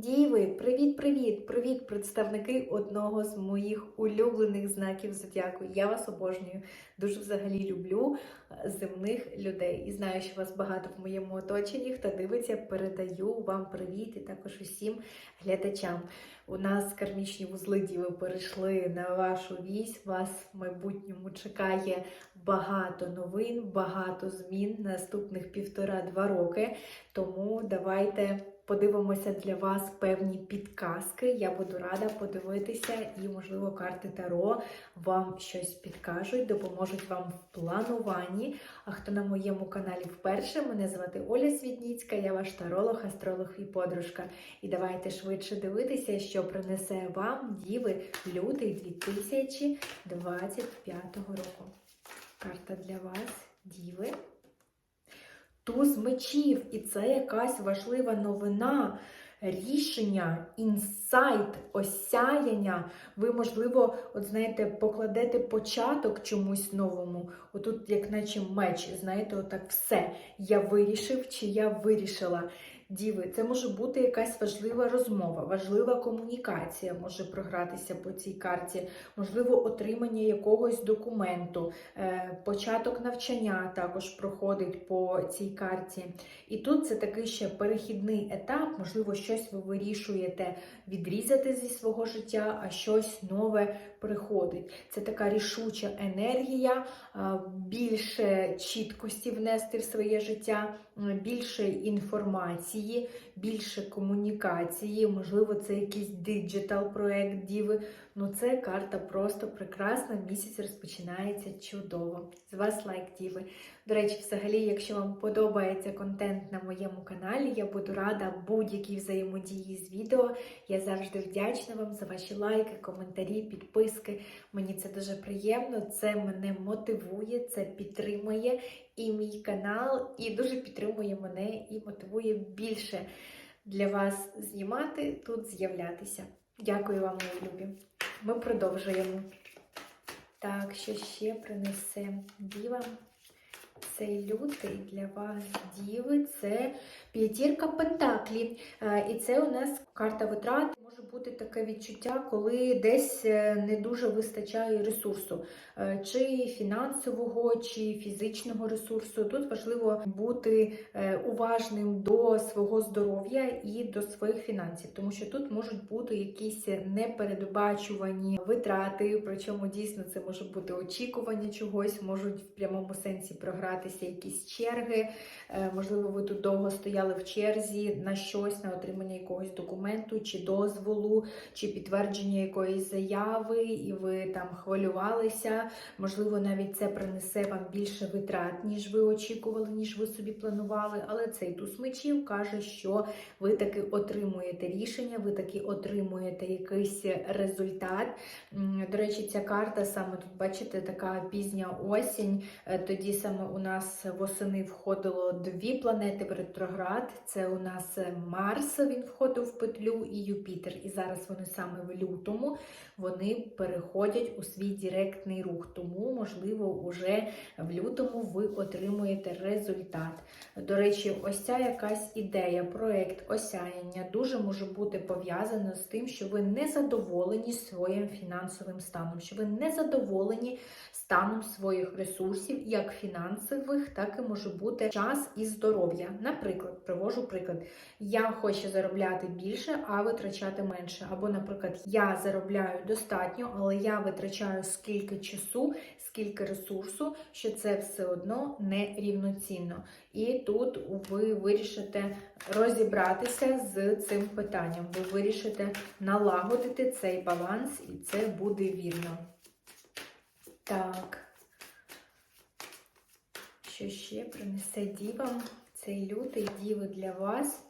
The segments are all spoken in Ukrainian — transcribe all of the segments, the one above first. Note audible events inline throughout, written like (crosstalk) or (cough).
Діви, привіт-привіт! Привіт, представники одного з моїх улюблених знаків зодіаку. Я вас обожнюю, дуже взагалі люблю е, земних людей. І знаю, що вас багато в моєму оточенні. Хто дивиться, передаю вам привіт і також усім глядачам. У нас кармічні вузли діви перейшли на вашу вісь. Вас в майбутньому чекає багато новин, багато змін наступних півтора-два роки. Тому давайте подивимося для вас певні підказки. Я буду рада подивитися, і, можливо, карти Таро вам щось підкажуть, допоможуть вам в плануванні. А хто на моєму каналі вперше, мене звати Оля Свідніцька, я ваш таролог, астролог і подружка. І давайте швидше дивитися, що принесе вам діви лютий 2025 року. Карта для вас, діви. Туз мечів, і це якась важлива новина, рішення, інсайт, осяяння. Ви, можливо, от знаєте, покладете початок чомусь новому. Отут, як наче меч, знаєте, отак все. Я вирішив чи я вирішила. Діви, це може бути якась важлива розмова, важлива комунікація може програтися по цій карті, можливо, отримання якогось документу, е, початок навчання також проходить по цій карті. І тут це такий ще перехідний етап, можливо, щось ви вирішуєте відрізати зі свого життя, а щось нове приходить. Це така рішуча енергія, більше чіткості внести в своє життя, більше інформації, більше комунікації, можливо, це якийсь диджитал проект Діви. Ну, це карта просто прекрасна. Місяць розпочинається чудово. З вас лайк, Діви. До речі, взагалі, якщо вам подобається контент на моєму каналі, я буду рада будь-якій взаємодії з відео. Я завжди вдячна вам за ваші лайки, коментарі, підписки. Мені це дуже приємно, це мене мотивує, це підтримує і мій канал, і дуже підтримує мене і мотивує більше для вас знімати, тут з'являтися. Дякую вам, мої любі. Ми продовжуємо. Так, що ще принесе діва? Цей лютий для вас діви це п'ятірка пентаклів. Е, І це у нас карта витрат. Бути таке відчуття, коли десь е, не дуже вистачає ресурсу, е, чи фінансового, чи фізичного ресурсу. Тут важливо бути е, уважним до свого здоров'я і до своїх фінансів, тому що тут можуть бути якісь непередбачувані витрати, причому дійсно це може бути очікування чогось, можуть в прямому сенсі програтися якісь черги. Можливо, ви тут довго стояли в черзі на щось, на отримання якогось документу, чи дозволу, чи підтвердження якоїсь заяви, і ви там хвилювалися. Можливо, навіть це принесе вам більше витрат, ніж ви очікували, ніж ви собі планували. Але цей туз мечів каже, що ви таки отримуєте рішення, ви таки отримуєте якийсь результат. До речі, ця карта саме тут, бачите, така пізня осінь. Е, Тоді саме у нас восени входило дві планети в ретроград. Це у нас Марс, він входив в петлю, і Юпітер. І зараз вони саме в лютому вони переходять у свій директний рух. Тому, можливо, уже в лютому ви отримуєте результат. До речі, ось ця якась ідея, проект осяяння дуже може бути пов'язано з тим, що ви не задоволені своїм фінансовим станом, що ви не задоволені станом своїх ресурсів, як фінансових, так і може бути час і здоров'я. Наприклад, привожу приклад: я хочу заробляти більше, а витрачати менше. Або, наприклад, я заробляю достатньо, але я витрачаю скільки часу, скільки ресурсу, що це все одно не рівноцінно. І тут ви вирішите розібратися з цим питанням. Ви вирішите налагодити цей баланс, і це буде вірно. Так. Що ще принесе діва? Цей лютий діви для вас.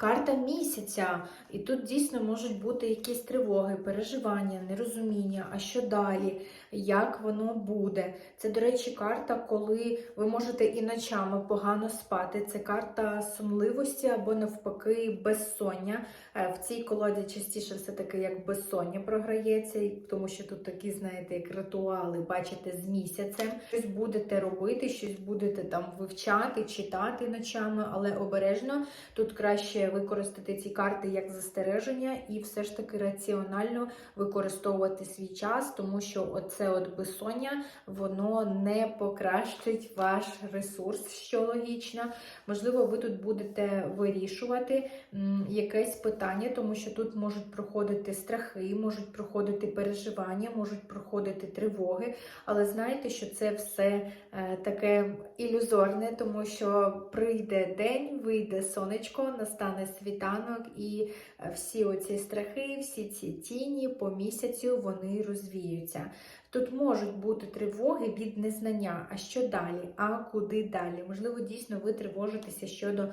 Карта місяця. І тут дійсно можуть бути якісь тривоги, переживання, нерозуміння, а що далі, як воно буде. Це, до речі, карта, коли ви можете і ночами погано спати. Це карта сонливості або навпаки безсоння. Е, В цій колоді частіше все-таки як безсоння програється, тому що тут такі, знаєте, як ритуали, бачите, з місяцем. Щось будете робити, щось будете там вивчати, читати ночами, але обережно тут краще використати ці карти як застереження і все ж таки раціонально використовувати свій час, тому що оце от безсоння воно не покращить ваш ресурс, що логічно. Можливо, ви тут будете вирішувати якесь питання, тому що тут можуть проходити страхи, можуть проходити переживання, можуть проходити тривоги. Але знаєте, що це все е, таке ілюзорне, тому що прийде день, вийде сонечко, настане світанок, і е, всі оці страхи, всі ці тіні по місяцю вони розвіються. Тут можуть бути тривоги від незнання. А що далі? А куди далі? Можливо, дійсно ви тривожитеся щодо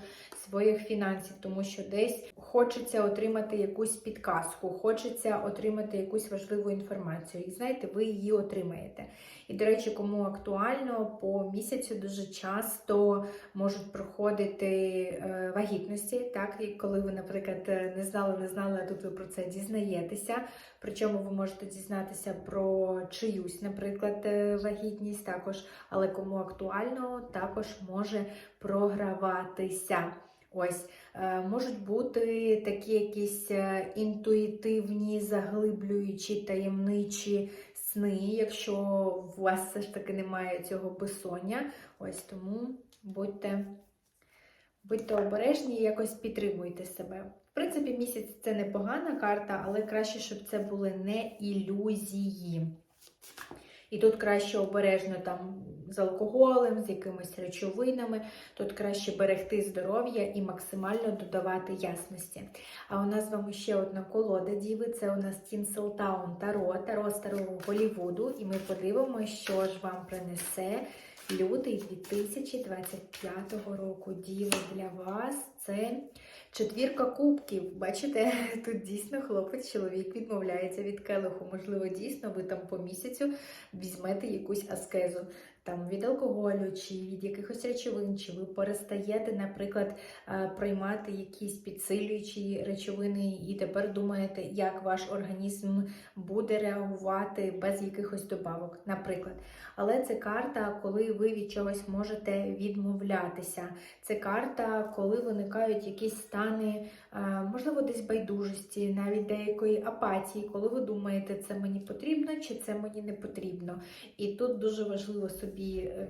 своїх фінансів, тому що десь хочеться отримати якусь підказку, хочеться отримати якусь важливу інформацію. І знаєте, ви її отримаєте. І, до речі, кому актуально, по місяцю дуже часто можуть проходити е, вагітності, так, і коли ви, наприклад, не знали, не знали, а тут ви про це дізнаєтеся. Причому ви можете дізнатися про чиюсь, наприклад, е, вагітність також, але кому актуально, також може програватися. Ось е, можуть бути такі якісь е, інтуїтивні, заглиблюючі, таємничі сни, якщо у вас все ж таки немає цього безсоння. Ось тому будьте, будьте обережні і якось підтримуйте себе. В принципі, місяць це непогана карта, але краще, щоб це були не ілюзії. І тут краще обережно там з алкоголем, з якимись речовинами. Тут краще берегти здоров'я і максимально додавати ясності. А у нас з вами ще одна колода діви. Це у нас Tinseltown Таро, Таро старого Голівуду. І ми подивимося, що ж вам принесе лютий 2025 року. Діло для вас це четвірка кубків. Бачите, (laughs) тут дійсно хлопець, чоловік відмовляється від келиху. Можливо, дійсно ви там по місяцю візьмете якусь аскезу. Там від алкоголю чи від якихось речовин, чи ви перестаєте, наприклад, е, приймати якісь підсилюючі речовини, і тепер думаєте, як ваш організм буде реагувати без якихось добавок, наприклад. Але це карта, коли ви від чогось можете відмовлятися. Це карта, коли виникають якісь стани, е, можливо, десь байдужості, навіть деякої апатії, коли ви думаєте, це мені потрібно чи це мені не потрібно. І тут дуже важливо собі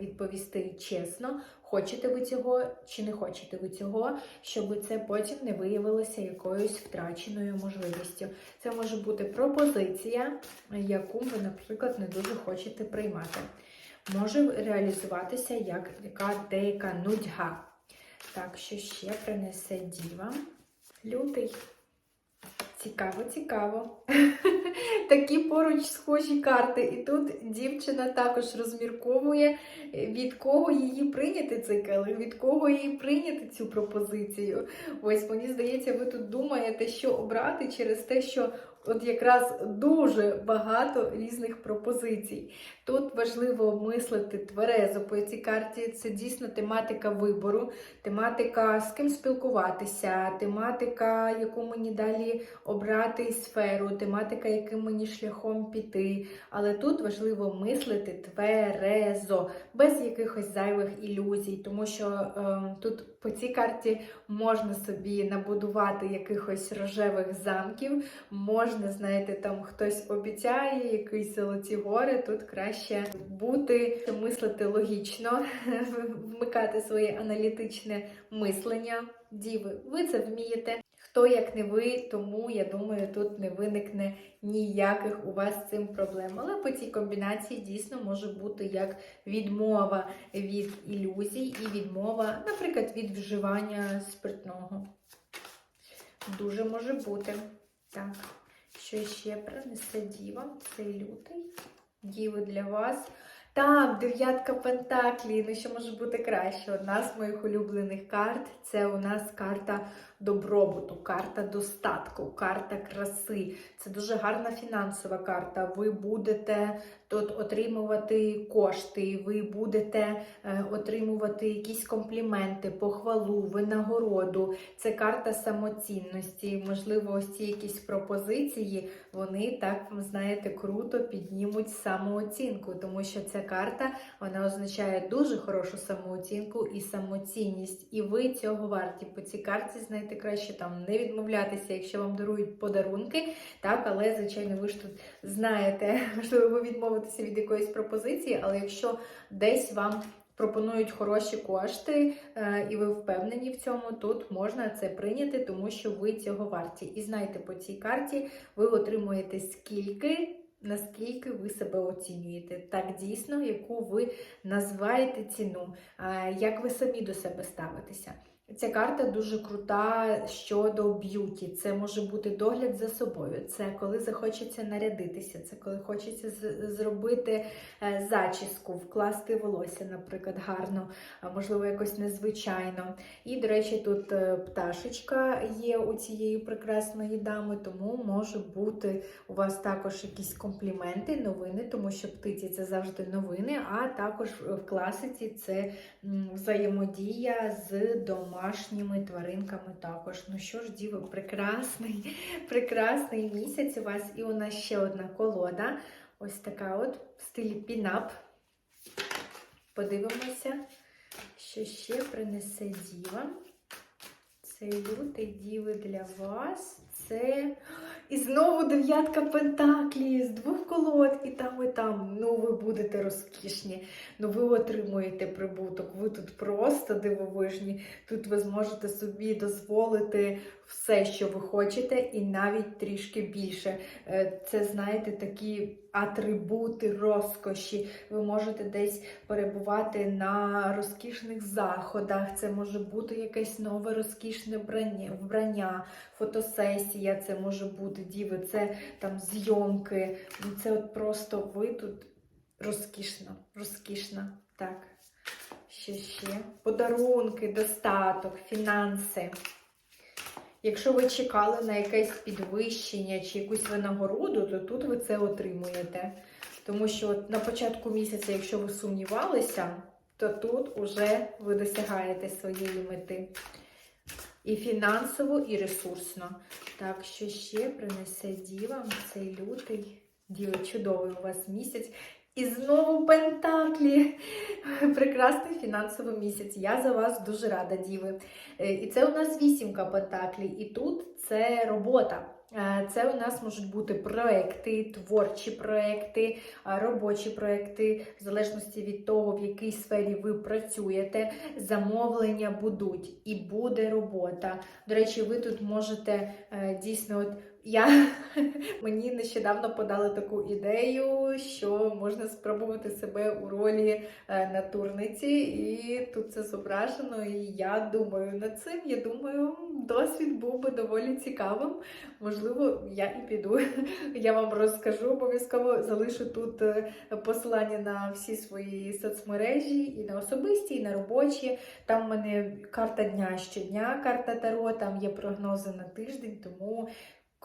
відповісти чесно, хочете ви цього чи не хочете ви цього, щоб це потім не виявилося якоюсь втраченою можливістю. Це може бути пропозиція, яку ви, наприклад, не дуже хочете приймати. Може реалізуватися як яка деяка нудьга. Так, що ще принесе діва? Лютий. Цікаво, цікаво. (laughs) Такі поруч схожі карти. І тут дівчина також розмірковує, від кого її прийняти цей келих, від кого її прийняти цю пропозицію. Ось мені здається, ви тут думаєте, що обрати через те, що от якраз дуже багато різних пропозицій. Тут важливо мислити тверезо по цій карті. Це дійсно тематика вибору, тематика з ким спілкуватися, тематика, яку мені далі обрати сферу, тематика, яким мені шляхом піти. Але тут важливо мислити тверезо, без якихось зайвих ілюзій, тому що е, тут по цій карті можна собі набудувати якихось рожевих замків, можна, знаєте, там хтось обіцяє якісь золоті гори, тут краще бути, мислити логічно, (laughs) вмикати своє аналітичне мислення. Діви, ви це вмієте. Хто як не ви, тому я думаю, тут не виникне ніяких у вас з цим проблем. Але по цій комбінації дійсно може бути як відмова від ілюзій і відмова, наприклад, від вживання спиртного. Дуже може бути. Так, що ще принесе діва? Цей лютий. Діви для вас. Так, дев'ятка пентаклі. Ну що може бути краще? Одна з моїх улюблених карт це у нас карта добробуту, карта достатку, карта краси. Це дуже гарна фінансова карта. Ви будете тут отримувати кошти, ви будете е, отримувати якісь компліменти, похвалу, винагороду. Це карта самоцінності. Можливо, ось ці якісь пропозиції, вони так, знаєте, круто піднімуть самооцінку, тому що ця карта вона означає дуже хорошу самооцінку і самоцінність. І ви цього варті. По цій карті, знаєте, відмовити, краще там не відмовлятися, якщо вам дарують подарунки. Так, але звичайно, ви ж тут знаєте, (laughs) можливо, ви відмовитеся від якоїсь пропозиції, але якщо десь вам пропонують хороші кошти, е, і ви впевнені в цьому, тут можна це прийняти, тому що ви цього варті. І знайте, по цій карті ви отримуєте скільки. Наскільки ви себе оцінюєте, так дійсно, яку ви називаєте ціну, е, як ви самі до себе ставитеся. Ця карта дуже крута щодо б'юті. Це може бути догляд за собою. Це коли захочеться нарядитися, це коли хочеться зробити е, зачіску, вкласти волосся, наприклад, гарно, можливо, якось незвичайно. І, до речі, тут е, пташечка є у цієї прекрасної дами, тому може бути у вас також якісь компліменти, новини, тому що птиці це завжди новини, а також в класиці це взаємодія з домашніми тваринками також. Ну що ж, діви, прекрасний, (laughs) прекрасний місяць у вас. І у нас ще одна колода. Ось така от в стилі пінап. Подивимося, що ще принесе діва. Цей лютий діви для вас. Це. І знову дев'ятка пентаклі з двох колод, і там, і там. Ну, ви будете розкішні. Ну, ви отримуєте прибуток. Ви тут просто дивовижні. Тут ви зможете собі дозволити все, що ви хочете, і навіть трішки більше. Е, Це, знаєте, такі атрибути розкоші. Ви можете десь перебувати на розкішних заходах. Це може бути якесь нове розкішне вбрання, фотосесія, це може бути діви, це там зйомки. Ну, Це от просто ви тут розкішно, розкішно. Так. Що ще? Подарунки, достаток, фінанси. Якщо ви чекали на якесь підвищення чи якусь винагороду, то тут ви це отримуєте. Тому що на початку місяця, якщо ви сумнівалися, то тут уже ви досягаєте своєї мети. І фінансово, і ресурсно. Так, що ще принесе діва цей лютий. Діва, чудовий у вас місяць. І знову Пентаклі. (laughs) Прекрасний фінансовий місяць. Я за вас дуже рада, діви. Е, І це у нас вісімка Пентаклі. І тут це робота. Е, Це у нас можуть бути проекти, творчі проекти, робочі проекти, в залежності від того, в якій сфері ви працюєте. Замовлення будуть і буде робота. До речі, ви тут можете е, дійсно, от я (laughs) мені нещодавно подали таку ідею, що можна спробувати себе у ролі е, натурниці, і тут це зображено. І я думаю над цим. Я думаю, досвід був би доволі цікавим. Можливо, я і піду. (laughs) Я вам розкажу обов'язково залишу тут е, посилання на всі свої соцмережі, і на особисті, і на робочі. Там в мене карта дня щодня, карта Таро, там є прогнози на тиждень, тому.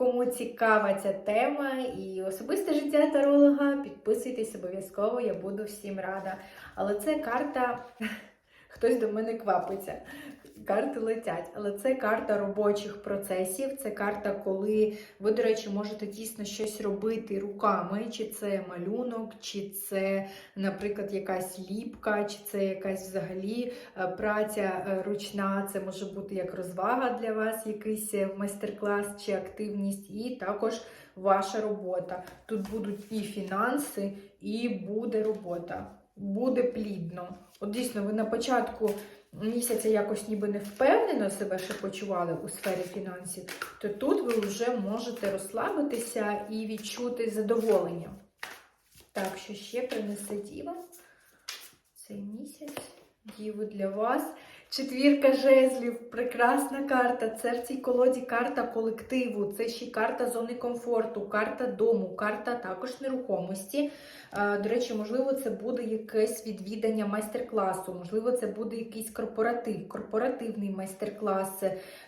Кому цікава ця тема і особисте життя таролога, підписуйтесь обов'язково, я буду всім рада. Але це карта, хтось до мене квапиться. Карти летять, але це карта робочих процесів. Це карта, коли ви, до речі, можете дійсно щось робити руками, чи це малюнок, чи це, наприклад, якась ліпка, чи це якась взагалі е, праця е, ручна. Це може бути як розвага для вас, якийсь е, майстер-клас чи активність, і також ваша робота. Тут будуть і фінанси, і буде робота. Буде плідно. От дійсно, ви на початку місяця якось ніби не впевнено себе ще почували у сфері фінансів, то тут ви вже можете розслабитися і відчути задоволення. Так, що ще принесе діва цей місяць. Діву для вас. Четвірка жезлів, прекрасна карта. Це в цій колоді карта колективу, це ще карта зони комфорту, карта дому, карта також нерухомості. Е, До речі, можливо, це буде якесь відвідання майстер-класу, можливо, це буде якийсь корпоратив, корпоративний майстер-клас.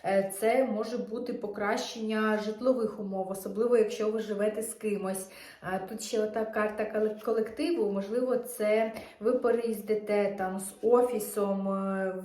Е, Це може бути покращення житлових умов, особливо якщо ви живете з кимось. Е, Тут ще ота карта колективу, можливо, це ви переїздите там з офісом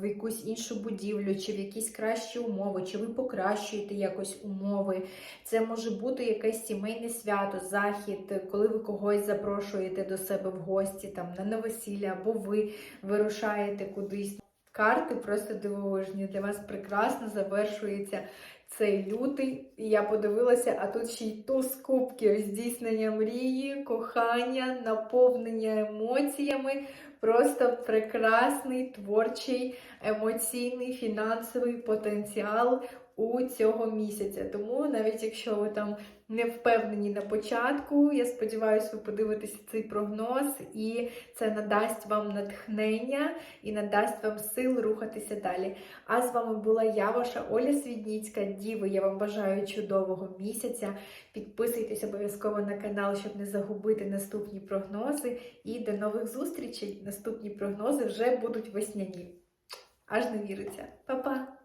в якусь іншу будівлю, чи в якісь кращі умови, чи ви покращуєте якось умови. Це може бути якесь сімейне свято, захід, коли ви когось запрошуєте до себе в гості, там на новосілля, або ви вирушаєте кудись. Карти просто дивовижні. Для вас прекрасно завершується цей лютий. І я подивилася, а тут ще й туз кубків, здійснення мрії, кохання, наповнення емоціями. Просто прекрасний творчий, емоційний, фінансовий потенціал у цього місяця. Тому навіть якщо ви там не впевнені на початку, я сподіваюся, ви подивитеся цей прогноз, і це надасть вам натхнення і надасть вам сил рухатися далі. А з вами була я, ваша Оля Свідніцька. Діви, я вам бажаю чудового місяця. Підписуйтесь обов'язково на канал, щоб не загубити наступні прогнози. І до нових зустрічей! Наступні прогнози вже будуть весняні. Аж не віриться. Па-па!